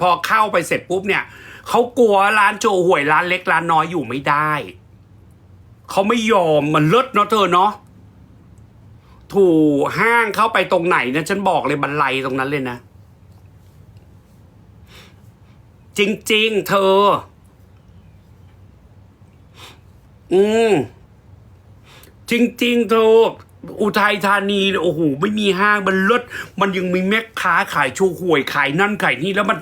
พอเข้าไปเสร็จปุ๊บเนี่ยเขากลัวร้านโจห่วยร้านเล็กร้านน้อยอยู่ไม่ได้เขาไม่ยอมมันเลิศเนาะเธอเนาะถูห้างเข้าไปตรงไหนนะฉันบอกเลยบันไลตรงนั้นเลยนะ จริง ๆ เธอ อืมจริง ๆ เธอ อุทัยธานีโอ้โหไม่มีห้างมันลิศมันยังมีแม่ค้าขายโชห่วยขายนั่นขายนี่แล้วมัน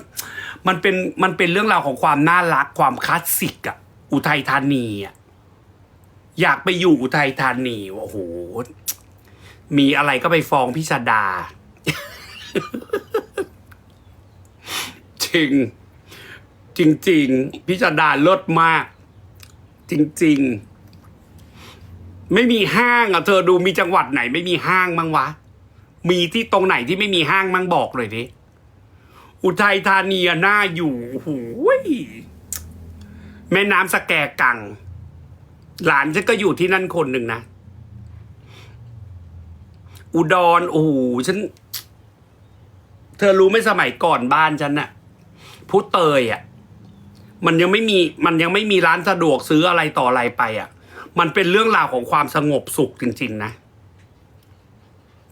มันเป็นมันเป็นเรื่องราวของความน่ารักความคลาสสิกอะอุทัยธานีอะอยากไปอยู่อุทัยธานีโอ้โหมีอะไรก็ไปฟ้องพิสดาจริง จริง ๆ พิสดาเลิศมาก จริง ๆ ไม่มีห้างอะเธอดูมีจังหวัดไหน ไม่มีห้างมั้งวะ มีที่ตรงไหนที่ไม่มีห้างมั้งบอกเลยดิอุทัยธานีน่าอยู่โอ้โหยแม่น้ำสแกกัง หลานฉันก็อยู่ที่นั่นคนหนึ่งนะ อุดรโอ้โหฉัน เธอรู้ไหมสมัยก่อนบ้านฉันน่ะพุเตยอะ มันยังไม่มี มันยังไม่มีร้านสะดวกซื้ออะไรต่ออะไรไปอะ มันเป็นเรื่องราวของความสงบสุขจริง ๆ นะ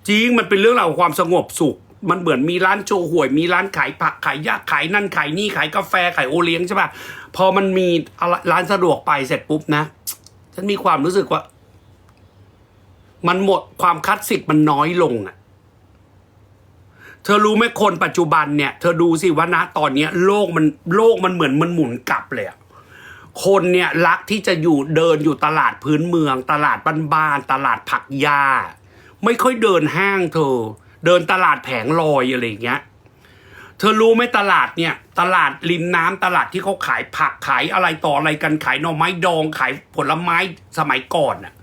จริงมันเป็นเรื่องราวของความสงบสุข มันเหมือนมีร้านโจห่วย มีร้านขายผักขายยาขายนั่นขายนี่ขายกาแฟขายโอเลี้ยงใช่ปะพอมันมีร้านสะดวกไปเสร็จปุ๊บนะฉันมีความรู้สึกว่า มันหมดความคลาสสิกมันน้อยลงอะเธอรู้ไหมคนปัจจุบันเนี่ย เธอดูสิว่านะตอนเนี้ยโลกมันโลกมันเหมือนมันหมุนกลับเลยอะ คนเนี่ยรักที่จะอยู่เดินอยู่ตลาดพื้นเมือง ตลาดบ้านๆตลาดผักหญ้าไม่ค่อยเดินห้างเธอ เดินตลาดแผงลอยอะไรอย่างเงี้ยเธอรู้ไหมตลาดเนี่ย ตลาดริมน้ำตลาดที่เขาขายผักขายอะไรต่ออะไรกันขายหน่อไม้ดองขายผลไม้สมัยก่อนน่ะ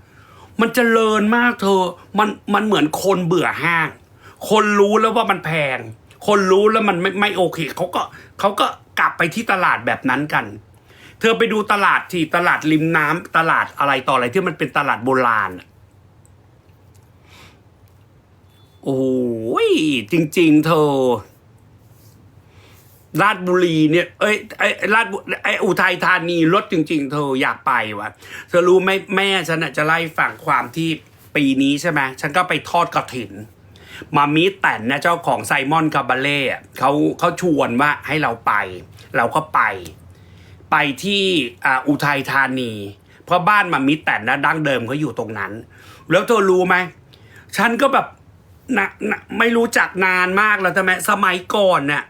มันเจริญมากเธอ มันมันเหมือนคนเบื่อห้าง คนรู้แล้วว่ามันแพง คนรู้แล้วมันไม่ไม่โอเคเขาก็เขาก็กลับไปที่ตลาดแบบนั้นกัน เธอไปดูตลาดที่ตลาดริมน้ำตลาดอะไรต่ออะไรที่มันเป็นตลาดโบราณโอ้ยจริง ๆ เธอราชบุรีเนี่ย เอ้ยไอ้ราชบุไอ้อุทัยธานีรถจริง ๆ เธออยากไปวะเธอรู้ไหมแม่ฉันจะไล่ฝั่งความที่ปีนี้ใช่ไหมฉันก็ไปทอดกระถิน มามีแต่นนะเจ้าของไซมอนคาบาเล่เขาเขาชวนว่าให้เราไป เราก็ไป ไปที่อุทัยธานี เพราะบ้านมามิแต่นะดั้งเดิมเขาอยู่ตรงนั้น แล้วเธอรู้ไหมฉันก็แบบนะนะไม่รู้จักนานมากแล้วใช่ไหมสมัยก่อนเนี่ย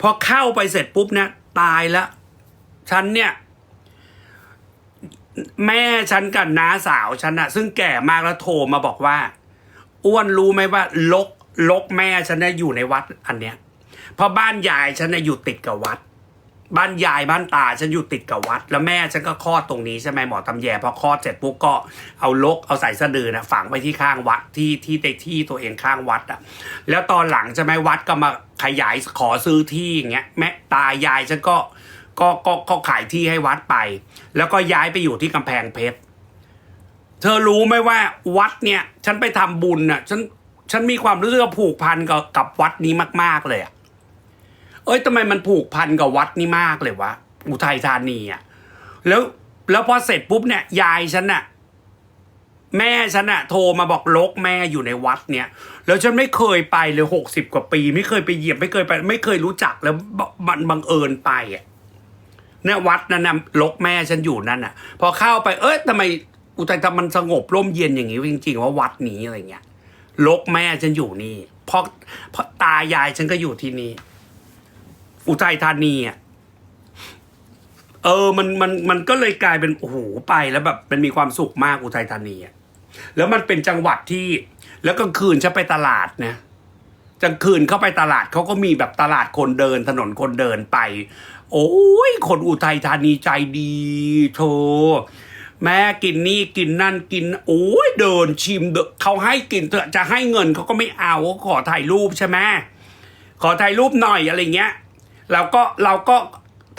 พอเข้าไปเสร็จปุ๊บเนี่ยตายแล้วฉันเนี่ย แม่ฉันกับน้าสาวฉันอะซึ่งแก่มากแล้วโทรมาบอกว่า อ้วนรู้ไหมว่า ลกลกแม่ฉันเนี่ยอยู่ในวัดอันเนี้ยเพราะบ้านยายฉันเนี่ยอยู่ติดกับวัด บ้านยายบ้านตาฉันอยู่ติดกับวัด แล้วแม่ฉันก็คลอดตรงนี้ใช่ไหมหมอตำแยพอคลอดเสร็จปุ๊บก็เอาลกเอาใส่สะดือนะฝังไปที่ข้างวัดที่ที่ในที่ตัวเองข้างวัดอะแล้วตอนหลังใช่ไหมวัดก็มาขยายขอซื้อที่อย่างเงี้ยแม่ตายายฉันก็ก็ก็ก็ขายที่ให้วัดไป แล้วก็ย้ายไปอยู่ที่กำแพงเพชรเธอรู้ไหมว่าวัดเนี่ย ฉันไปทำบุญน่ะฉันฉันมีความรู้สึกผูกพันกับกับวัดนี้มาก ๆเลยอะ เอ้ยทำไมมันผูกพันกับวัดนี้มากเลยวะอุทัยธานีอะแล้วแล้วพอเสร็จปุ๊บเนี่ยยายฉันน่ะแม่ฉันน่ะโทรมาบอกลกแม่อยู่ในวัดเนี่ย แล้วฉันไม่เคยไปเลยหกสิบกว่าปี ไม่เคยไปเหยียบไม่เคยไป ไม่เคยรู้จักแล้วมันบังเอิญไปอะเนี่ยวัดนั่นนะลกแม่ฉันอยู่นั่นน่ะ พอเข้าไปเอ้ยทำไมอุทัยธานีมันสงบร่มเย็นอย่างนี้จริง ๆ ว่าวัดนี้อะไรเงี้ยลกแม่ฉันอยู่นี่เพราะเพราะตายายฉันก็อยู่ที่นี่ อุทัยธานีอะเออมันมันมันก็เลยกลายเป็นโอ้โหไปแล้วแบบมันมีความสุขมากอุทัยธานีอะแล้วมันเป็นจังหวัดที่ แล้วกลางคืนฉันไปตลาดนะกลางคืนเข้าไปตลาดเขาก็มีแบบตลาดคนเดินถนนคนเดินไป โอ้ยคนอุทัยธานีใจดีโธแม่กินนี่กินนั่นกิน โอ้ยเดินชิมเขาให้กินเถอะจะให้เงินเขาก็ไม่เอาเขาขอถ่ายรูปใช่ไหมขอถ่ายรูปหน่อยอะไรเงี้ย เราก็เราก็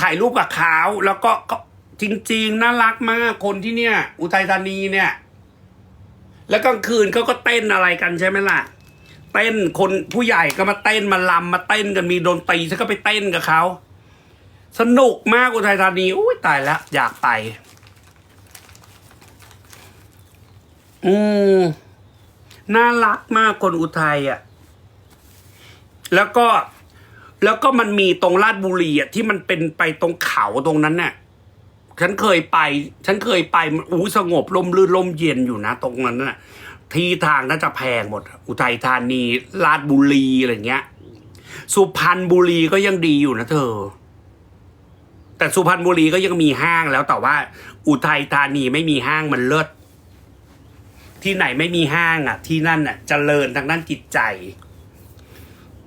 ถ่ายรูปกับเขาแล้วก็ก็จริง ๆ น่ารักมากคนที่เนี่ย อุทัยธานีเนี่ย แล้วกลางคืนเขาก็เต้นอะไรกันใช่ไหมล่ะ เต้นคนผู้ใหญ่ก็มาเต้นมาลำมาเต้นกันมีดนตรีฉันก็ไปเต้นกับเขาสนุกมากอุทัยธานีอุ้ยตายแล้วอยากไป อืมน่ารักมากคนอุทัยอะ แล้วก็ แล้วก็มันมีตรงลาดบุรีอะที่มันเป็นไปตรงเขาตรงนั้นน่ะฉันเคยไป ฉันเคยไปอู้สงบลมลื่นลมเย็นอยู่นะ ตรงนั้นน่ะ ที่ทางน่าจะแพงหมด อุทัยธานีลาดบุรีอะไรเงี้ย สุพรรณบุรีก็ยังดีอยู่นะเธอ แต่สุพรรณบุรีก็ยังมีห้างแล้วแต่ว่า อุทัยธานีไม่มีห้างมันเลิศที่ไหนไม่มีห้างอะ ที่นั่นอะเจริญทางด้านจิตใจ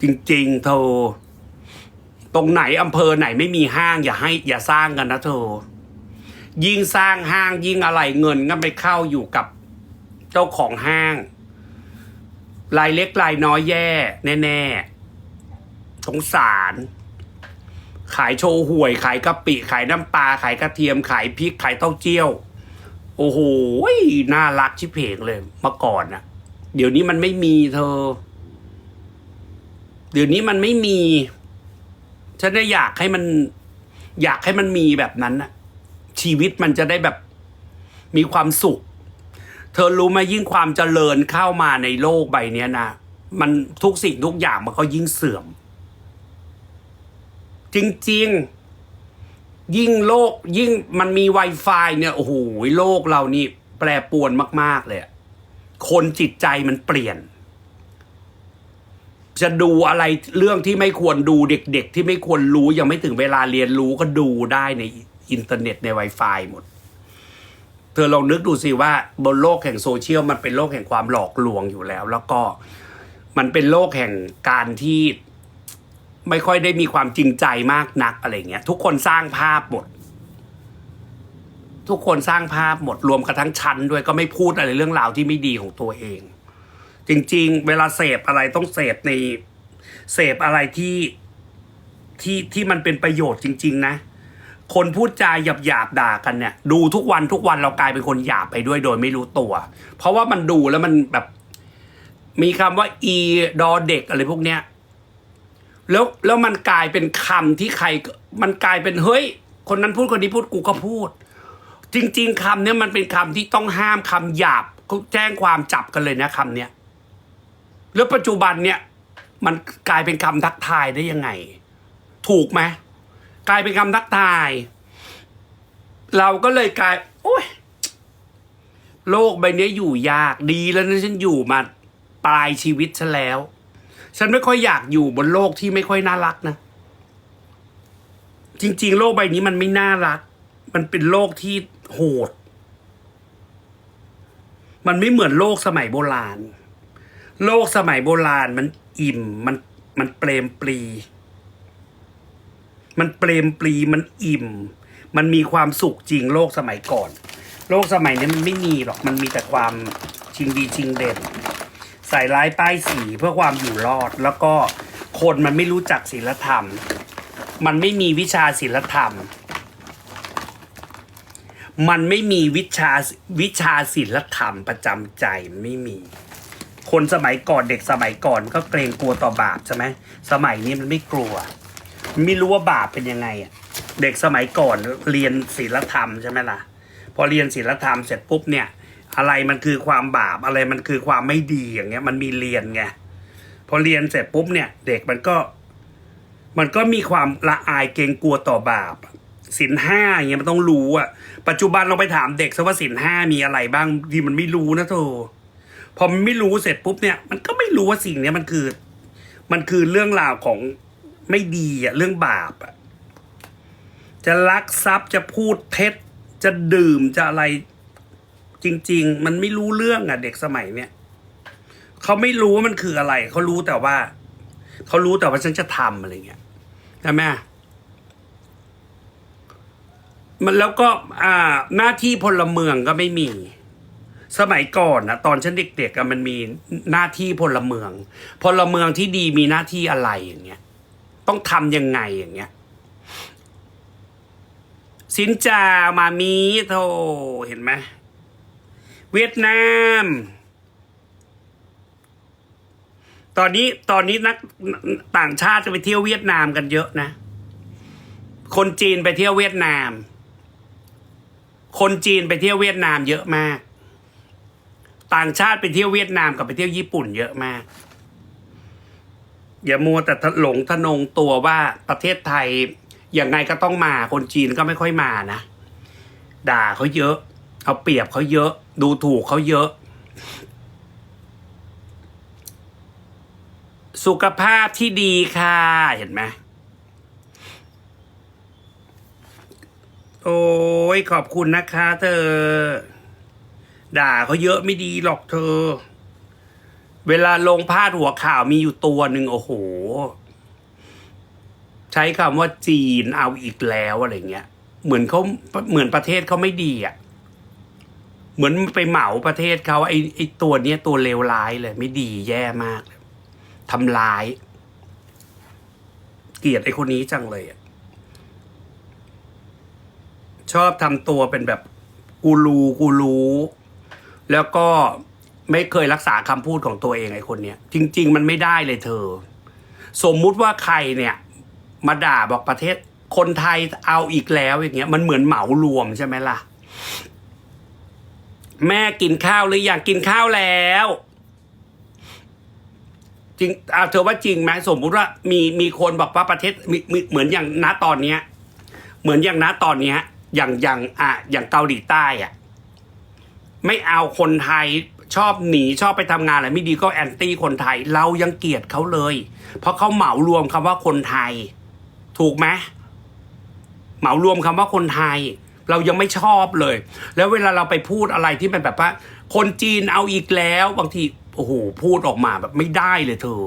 จริงๆเธอ ตรงไหนอำเภอไหนไม่มีห้างอย่าให้อย่าสร้างกันนะเธอ ยิ่งสร้างห้างยิ่งอะไรเงินก็ไปเข้าอยู่กับเจ้าของห้าง รายเล็กรายน้อยแย่ แน่ๆสงสาร ขายโชว์หวย ขายกะปิ ขายน้ำปลาขายกระเทียม ขายพริก ขายเต้าเจี้ยว โอ้โหน่ารักชิเพงเลยเมื่อก่อนน่ะเดี๋ยวนี้มันไม่มีเธอ เดี๋ยวนี้มันไม่มี ฉันได้อยากให้มัน อยากให้มันมีแบบนั้นนะชีวิตมันจะได้แบบมีความสุข เธอรู้ไหมยิ่งความเจริญเข้ามาในโลกใบนี้นะ มันทุกสิ่งทุกอย่างมันก็ยิ่งเสื่อม จริง ๆ ยิ่งโลก ยิ่งมันมี Wi-Fi เนี่ยโอ้โหโลกเรานี่แปรปวนมาก ๆ เลย คนจิตใจมันเปลี่ยน จะดูอะไรเรื่องที่ไม่ควรดูเด็ก ๆ ที่ไม่ควรรู้ยังไม่ถึงเวลาเรียนรู้ก็ดูได้ในอินเทอร์เน็ตใน Wi-Fi หมด เธอลองนึกดูสิว่าบนโลกแห่งโซเชียลมันเป็นโลกแห่งความหลอกลวงอยู่แล้ว แล้วก็มันเป็นโลกแห่งการที่ไม่ค่อยได้มีความจริงใจมากนักอะไรเงี้ย ทุกคนสร้างภาพหมด ทุกคนสร้างภาพหมดรวมกระทั่งชั้นด้วยก็ไม่พูดอะไรเรื่องราวที่ไม่ดีของตัวเอง จริง ๆ เวลาเสพอะไรต้องเสพในเสพอะไรที่ที่ที่มันเป็นประโยชน์จริง ๆ นะ คนพูดจาหยาบหยาบด่ากันเนี่ย ดูทุกวันทุกวันเรากลายเป็นคนหยาบไปด้วยโดยไม่รู้ตัว เพราะว่ามันดูแล้วมันแบบ มีคำว่า อีดอเด็กอะไรพวกเนี้ยแล้วแล้วมันกลายเป็นคำที่ใคร มันกลายเป็นเฮ้ย คนนั้นพูดคนนี้พูดกูก็พูด จริง ๆคำเนี้ยมันเป็นคำที่ต้องห้ามคำหยาบแจ้งความจับกันเลยนะคำเนี้ย แล้วปัจจุบันเนี่ย มันกลายเป็นคำทักทายได้ยังไง ถูกไหมกลายเป็นคำทักทาย เราก็เลยกลาย โอ้ยโลกใบนี้อยู่ยากดีแล้วนะฉันอยู่มาปลายชีวิตฉันแล้ว ฉันไม่ค่อยอยากอยู่บนโลกที่ไม่ค่อยน่ารักนะ จริง ๆ โลกใบนี้มันไม่น่ารัก มันเป็นโลกที่โหด มันไม่เหมือนโลกสมัยโบราณ โลกสมัยโบราณมันอิ่มมันมันเปรมปรี มันเปรมปรีมันอิ่ม มันมีความสุขจริงโลกสมัยก่อน โลกสมัยนี้มันไม่มีหรอกมันมีแต่ความชิงดีชิงเด่นใส่ร้ายป้ายสีเพื่อความอยู่รอด แล้วก็คนมันไม่รู้จักศีลธรรม มันไม่มีวิชาศีลธรรม มันไม่มีวิชาวิชาศีลธรรมประจำใจไม่มี คนสมัยก่อนเด็กสมัยก่อนก็เกรงกลัวต่อบาปใช่ไหมสมัยนี้มันไม่กลัวไม่รู้ว่าบาปเป็นยังไงอะเด็กสมัยก่อนเรียนศีลธรรมใช่ไหมล่ะ พอเรียนศีลธรรมเสร็จปุ๊บเนี่ย อะไรมันคือความบาปอะไรมันคือความไม่ดีอย่างเงี้ย มันมีเรียนไงพอเรียนเสร็จปุ๊บเนี่ย เด็กมันก็ มันก็มีความละอายเกรงกลัวต่อบาปสินห้าอย่างเงี้ยมันต้องรู้อะ ปัจจุบันเราไปถามเด็กซะว่าสินห้ามีอะไรบ้างดีมันไม่รู้นะโธ่ พอมันไม่รู้เสร็จปุ๊บเนี่ย มันก็ไม่รู้ว่าสิ่งเนี้ยมันคือ มันคือเรื่องราวของไม่ดีอะเรื่องบาปอะจะลักทรัพย์จะพูดเท็จ จะดื่มจะอะไร จริง ๆ มันไม่รู้เรื่องอะเด็กสมัยเนี้ยเขาไม่รู้ว่ามันคืออะไร เขารู้แต่ว่า เขารู้แต่ว่าฉันจะทำอะไรเงี้ยใช่ไหมมันแล้วก็อ่าหน้าที่พลเมืองก็ไม่มี สมัยก่อนนะตอนฉันเด็กๆมันมีหน้าที่พลเมือง พลเมืองที่ดีมีหน้าที่อะไรอย่างเงี้ย ต้องทำยังไงอย่างเงี้ยสินจามามีโทเห็นไหมเวียดนาม ตอนนี้ตอนนี้นักต่างชาติจะไปเที่ยวเวียดนามกันเยอะนะ คนจีนไปเที่ยวเวียดนาม คนจีนไปเที่ยวเวียดนามเยอะมาก ต่างชาติไปเที่ยวเวียดนามกับไปเที่ยวญี่ปุ่นเยอะมาก อย่ามัวแต่หลงทะนงตัวว่าประเทศไทยยังไงก็ต้องมาคนจีนก็ไม่ค่อยมานะ ด่าเขาเยอะ เอาเปรียบเขาเยอะ ดูถูกเขาเยอะ สุขภาพที่ดีค่ะ เห็นไหมโอ้ยขอบคุณนะคะเธอ ด่าเขาเยอะไม่ดีหรอกเธอ เวลาลงพาดหัวข่าวมีอยู่ตัวหนึ่งโอ้โห ใช้คำว่าจีนเอาอีกแล้วอะไรเงี้ย เหมือนเขาเหมือนประเทศเขาไม่ดีอะ เหมือนไปเหมาประเทศเขาไอ้ไอ้ตัวเนี้ยตัวเลวร้ายเลย ไม่ดีแย่มากทำร้าย เกลียดไอ้คนนี้จังเลยอะชอบทำตัวเป็นแบบกูรูกูรู้ แล้วก็ไม่เคยรักษาคำพูดของตัวเองไอ้คนเนี้ยจริง ๆ มันไม่ได้เลยเธอ สมมุติว่าใครเนี่ย มาด่าบอกประเทศคนไทยเอาอีกแล้วอย่างเงี้ยมันเหมือนเหมารวมใช่ไหมล่ะ แม่กินข้าวหรืออยังกินข้าวแล้ว จริงอาเธอว่าจริงไหมสมมุติว่ามีมีคนบอกว่าประเทศมีมีเหมือนอย่างณตอนเนี้ย เหมือนอย่างณตอนเนี้ย อย่างอย่างอะอย่างเกาหลีใต้อะ ไม่เอาคนไทยชอบหนีชอบไปทำงานอะไรไม่ดีก็แอนตี้คนไทย เรายังเกลียดเขาเลย เพราะเขาเหมารวมคำว่าคนไทย ถูกไหมเหมารวมคำว่าคนไทย เรายังไม่ชอบเลย แล้วเวลาเราไปพูดอะไรที่มันแบบว่า คนจีนเอาอีกแล้วบางทีโอ้โหพูดออกมาแบบไม่ได้เลยเธอ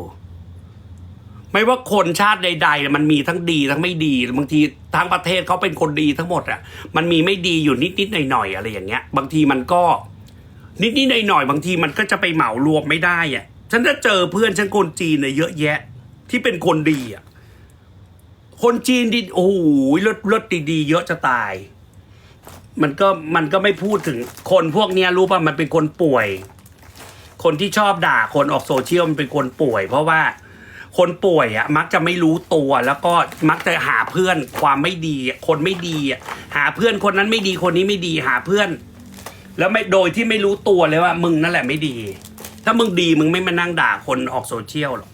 ไม่ว่าคนชาติใดๆ มันมีทั้งดีทั้งไม่ดีบางทีทั้งประเทศเขาเป็นคนดีทั้งหมดอะมันมีไม่ดีอยู่นิดๆหน่อยๆอะไรอย่างเงี้ย บางทีมันก็นิดๆหน่อยๆบางทีมันก็จะไปเหมารวมไม่ได้อะฉันจะเจอเพื่อนฉันคนจีนเนี่ยเยอะแยะ ที่เป็นคนดีอะคนจีนดีโอ้โหเลิศเลิศดีๆ เยอะจะตาย มันก็มันก็ไม่พูดถึงคนพวกเนี้ยรู้ป่ะมันเป็นคนป่วย คนที่ชอบด่าคนออกโซเชียลมันเป็นคนป่วย เพราะว่า คนป่วยอะมักจะไม่รู้ตัว แล้วก็มักจะหาเพื่อนความไม่ดี คนไม่ดีหาเพื่อนคนนั้นไม่ดีคนนี้ไม่ดีหาเพื่อน แล้วไม่โดยที่ไม่รู้ตัวเลยว่ามึงนั่นแหละไม่ดี ถ้ามึงดีมึงไม่มานั่งด่าคนออกโซเชียลหรอก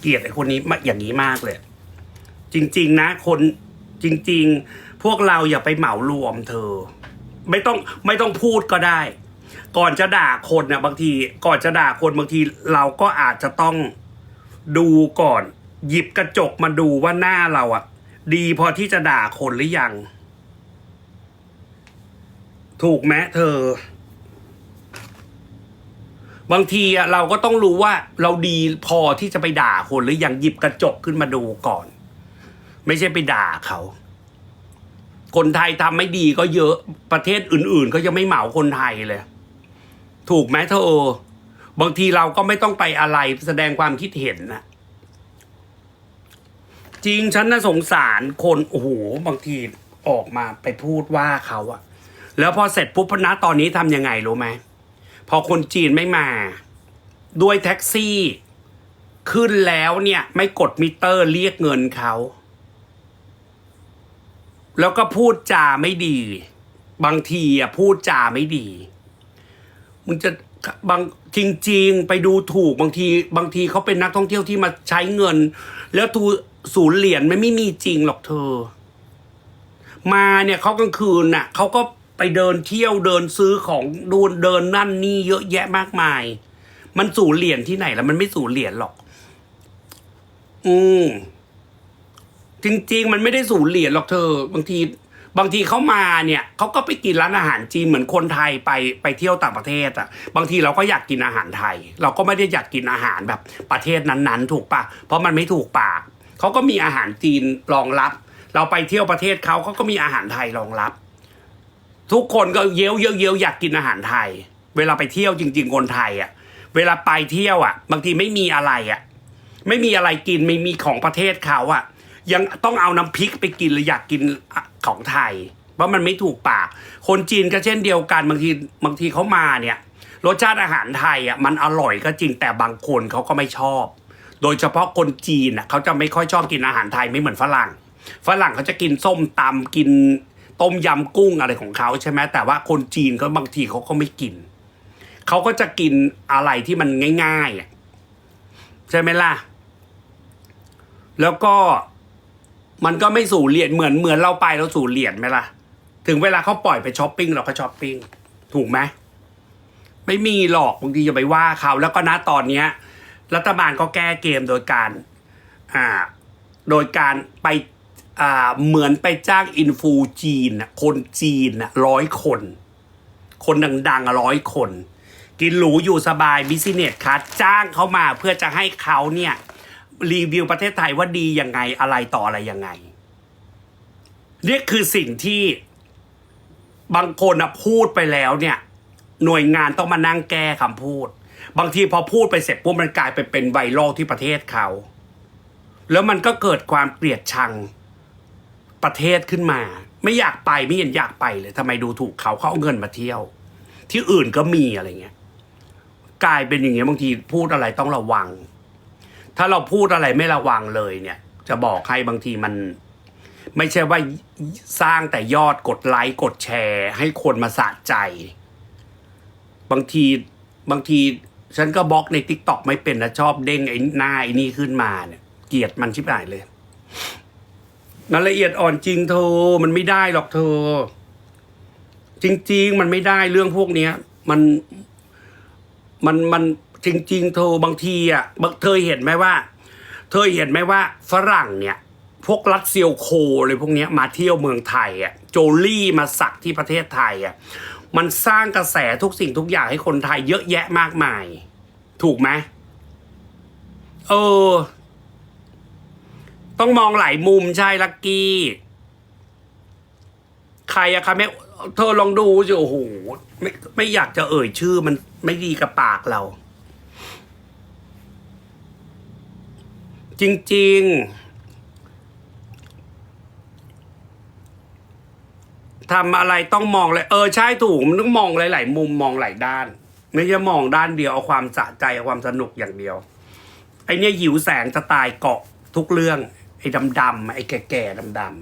เกลียดไอ้คนนี้มาอย่างนี้มากเลย จริง ๆ นะ คนจริง ๆ พวกเราอย่าไปเหมารวมเธอ ไม่ต้องไม่ต้องพูดก็ได้ ก่อนจะด่าคนนะบางที ก่อนจะด่าคนบางทีเราก็อาจจะต้อง ดูก่อน หยิบกระจกมาดูว่าหน้าเราอะดีพอที่จะด่าคนหรือยัง ถูกไหมเธอ บางทีอะเราก็ต้องรู้ว่า เราดีพอที่จะไปด่าคนหรือยังหยิบกระจกขึ้นมาดูก่อน ไม่ใช่ไปด่าเขา คนไทยทำไม่ดีก็เยอะประเทศอื่น ๆ ก็ยังไม่เหมาคนไทยเลย ถูกไหมเธอ บางทีเราก็ไม่ต้องไปอะไรแสดงความคิดเห็นนะจริงฉันน่าสงสารคนโอ้โหบางทีออกมาไปพูดว่าเขาอะแล้วพอเสร็จปุ๊บนะตอนนี้ทำยังไงรู้ไหมพอคนจีนไม่มา ด้วยแท็กซี่ ขึ้นแล้วเนี่ยไม่กดมิเตอร์เรียกเงินเขา แล้วก็พูดจาไม่ดี บางทีอะพูดจาไม่ดี มึงจะ บางจริง ๆ ไปดูถูกบางทีบางทีเขาเป็นนักท่องเที่ยวที่มาใช้เงิน แล้วทูศูนย์เหรียญไมันไม่มีจริงหรอกเธอ มาเนี่ยเขากลางคืนน่ะเขาก็ไปเดินเที่ยวเดินซื้อของดูเดินนั่นนี่เยอะแยะมากมาย มันศูนย์เหรียญที่ไหนแล้วมันไม่ศูนย์เหรียญหรอก อืมจริง ๆ มันไม่ได้สูญเหรียญหรอกเธอ บางที บางทีเขามาเนี่ยเขาก็ไปกินร้านอาหารจีนเหมือนคนไทยไปไปเที่ยวต่างประเทศอะบางทีเราก็อยากกินอาหารไทย เราก็ไม่ได้อยากกินอาหารแบบประเทศนั้นๆ ถูกปะเพราะมันไม่ถูกปากเขาก็มีอาหารจีนรองรับ เราไปเที่ยวประเทศเขาเขาก็มีอาหารไทยรองรับ ทุกคนก็เย้ยวเย้ยวเย้ยวอยากกินอาหารไทย เวลาไปเที่ยวจริง ๆ คนไทยอะเวลาไปเที่ยวอะบางทีไม่มีอะไรอะไม่มีอะไรกินไม่มีของประเทศเขาอะยังต้องเอาน้ำพริกไปกินเลยอยากกิน ของไทย เพราะมันไม่ถูกปาก คนจีนก็เช่นเดียวกันบางทีบางทีเขามาเนี่ยรสชาติอาหารไทยอะมันอร่อยก็จริงแต่บางคนเขาก็ไม่ชอบ โดยเฉพาะคนจีนอะเขาจะไม่ค่อยชอบกินอาหารไทยไม่เหมือนฝรั่ง ฝรั่งเขาจะกินส้มตำกินต้มยำกุ้งอะไรของเขาใช่ไหมแต่ว่าคนจีนก็บางทีเขาก็ไม่กินเขาก็จะกินอะไรที่มันง่ายๆใช่ไหมล่ะ แล้วก็ มันก็ไม่สู่เหรียญเหมือนเหมือนเราไปเราสู่เหรียญไหมล่ะ ถึงเวลาเขาปล่อยไปช้อปปิ้งเราก็ช้อปปิ้งถูกไหมไม่มีหรอกบางทีจะไปว่าเขาแล้วก็นะตอนเนี้ย รัฐบาลก็แก้เกมโดยการอ่าโดยการไปอ่าเหมือนไปจ้างอินฟูจีนคนจีนน่ะร้อยคน คนดังๆร้อยคน กินหรูอยู่สบายบิสเนสคัสจ้างเขามาเพื่อจะให้เขาเนี่ย รีวิวประเทศไทยว่าดียังไงอะไรต่ออะไรยังไงนี่คือสิ่งที่บางคนอะพูดไปแล้วเนี่ย หน่วยงานต้องมานั่งแก้คำพูด บางทีพอพูดไปเสร็จปุ๊บมันกลายไปเป็นไวรัลที่ประเทศเขา แล้วมันก็เกิดความเกลียดชังประเทศขึ้นมา ไม่อยากไปไม่เห็นอยากไปเลยทำไมดูถูกเขาเขาเอาเงินมาเที่ยว ที่อื่นก็มีอะไรเงี้ยกลายเป็นอย่างเงี้ยบางทีพูดอะไรต้องระวัง ถ้าเราพูดอะไรไม่ระวังเลยเนี่ย จะบอกให้บางทีมัน ไม่ใช่ว่าสร้างแต่ยอดกดไลค์กดแชร์ ให้คนมาสะใจ บางทีบางทีฉันก็บล็อกในทิกตอกไม่เป็นนะชอบเด้งไอ้หน้าไอ้นี่ขึ้นมาเนี่ย เกลียดมันชิบหายเลยงานละเอียดอ่อนจริงเธอ มันไม่ได้หรอกเธอ จริง ๆ มันไม่ได้เรื่องพวกเนี้ย มันมันมัน จริง ๆ เธอบางทีอะเธอเห็นไหมว่า เธอเห็นไหมว่าฝรั่งเนี่ย พวกรัสเซียโคเลยพวกนี้มาเที่ยวเมืองไทยอะโจลี่มาสักที่ประเทศไทยอะมันสร้างกระแสทุกสิ่งทุกอย่างให้คนไทยเยอะแยะมากมาย ถูกไหมเออ ต้องมองหลายมุมใช่ลักกี้ ใครอะคะแม่เธอลองดูสิโอ้โหไม่ไม่อยากจะเอ่ยชื่อมันไม่ดีกับปากเรา จริง ๆทำอะไรต้องมองเลยเออใช่ถูกมันต้องมองหลาย ๆ มุมมองหลายด้าน ไม่ใช่มองด้านเดียวเอาความสะใจเอาความสนุกอย่างเดียว ไอเนี้ยหิวแสงจะตายเกาะทุกเรื่อง ไอ้ดำๆไอ้แก่ๆดำ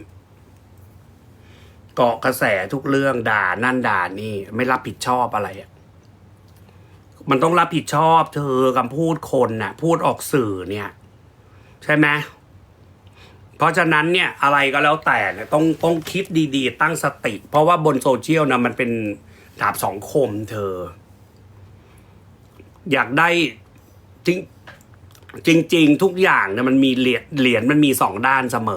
ๆเกาะกระแสทุกเรื่องด่านั่นด่านี่ ไม่รับผิดชอบอะไรอะมันต้องรับผิดชอบเธอคำพูดคนน่ะ พูดออกสื่อเนี่ย ใช่ไหมเพราะฉะนั้นเนี่ยอะไรก็แล้วแต่เนี่ยต้องต้องคิดดีๆ ตั้งสติ เพราะว่าบนโซเชียลนะมันเป็นดาบสองคมเธอ อยากได้จริงจริง ๆ ทุกอย่างเนี่ยมันมีเหรียญเหรียญมันมีสองด้านเสมอ